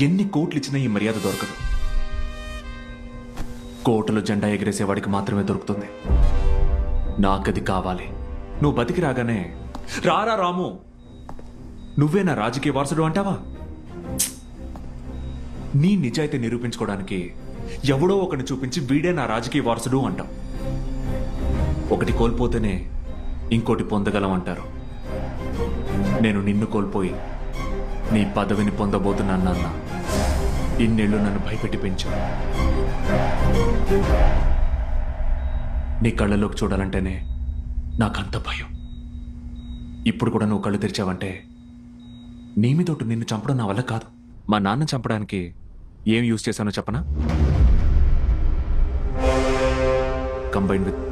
ఎన్ని కోట్లు ఇచ్చినా ఈ మర్యాద దొరకదు. కోటలో జెండా ఎగిరేసేవాడికి మాత్రమే దొరుకుతుంది. నాకది కావాలి. నువ్వు బతికి రాగానే రారా రాము నువ్వే నా రాజకీయ వారసుడు అంటావా? నీ నిజాయితీ నిరూపించుకోవడానికి ఎవడో ఒకని చూపించి వీడే నా రాజకీయ వారసుడు అంటాం. ఒకటి కోల్పోతేనే ఇంకోటి పొందగలం అంటారు. నేను నిన్ను కోల్పోయి నీ పదవిని పొందబోతున్నాను నాన్న. ఇన్నేళ్ళు నన్ను భయపెట్టి పెంచు నీ కళ్ళలోకి చూడాలంటేనే నాకంత భయం. ఇప్పుడు కూడా నువ్వు కళ్ళు తెరిచావంటే నీ మీదోటి నిన్ను చంపడం నా వల్ల కాదు. మా నాన్న చంపడానికి ఏం యూజ్ చేశానో చెప్పనా? Combine with